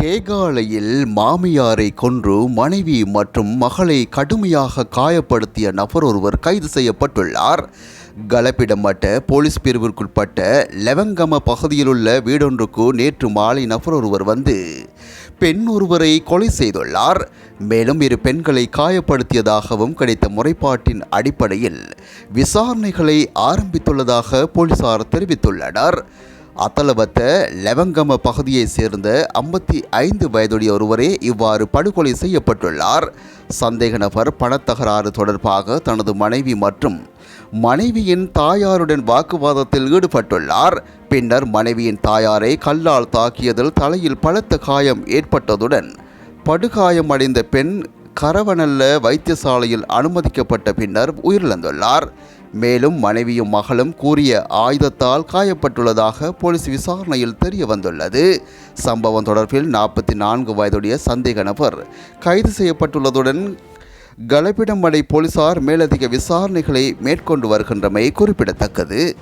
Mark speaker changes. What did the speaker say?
Speaker 1: கேகாலையில் மாமியாரை கொன்று மனைவி மற்றும் மகளை கடுமையாக காயப்படுத்திய நபர் ஒருவர் கைது செய்யப்பட்டுள்ளார். கலப்பிடமட்ட போலீஸ் பிரிவிற்குட்பட்ட லெவங்கம பகுதியிலுள்ள வீடொன்றுக்கு நேற்று மாலை நபர் ஒருவர் வந்து பெண் ஒருவரை கொலை செய்துள்ளார். மேலும் இரு பெண்களை காயப்படுத்தியதாகவும் கிடைத்த முறைப்பாட்டின் அடிப்படையில் விசாரணைகளை ஆரம்பித்துள்ளதாக போலீசார் தெரிவித்துள்ளனர். அத்தலவத்த லெவங்கம பகுதியைச் சேர்ந்த ஐம்பத்தி ஐந்து வயதுடைய ஒருவரே இவ்வாறு படுகொலை செய்யப்பட்டுள்ளார். சந்தேக நபர் பணத்தகராறு தொடர்பாக தனது மனைவி மற்றும் மனைவியின் தாயாருடன் வாக்குவாதத்தில் ஈடுபட்டுள்ளார். பின்னர் மனைவியின் தாயாரை கல்லால் தாக்கியதில் தலையில் பலத்த காயம் ஏற்பட்டதுடன் படுகாயமடைந்த பெண் கரவனல்ல வைத்தியசாலையில் அனுமதிக்கப்பட்ட பின்னர் உயிரிழந்துள்ளார். மேலும் மனைவியும் மகளும் கூறிய ஆயுதத்தால் காயப்பட்டுள்ளதாக போலீஸ் விசாரணையில் தெரிய வந்துள்ளது. சம்பவம் தொடர்பில் நாற்பத்தி நான்கு வயதுடைய சந்தேக நபர் கைது செய்யப்பட்டுள்ளதுடன் கலப்பிடமடை போலீசார் மேலதிக விசாரணைகளை மேற்கொண்டு வருகின்றமை குறிப்பிடத்தக்கது.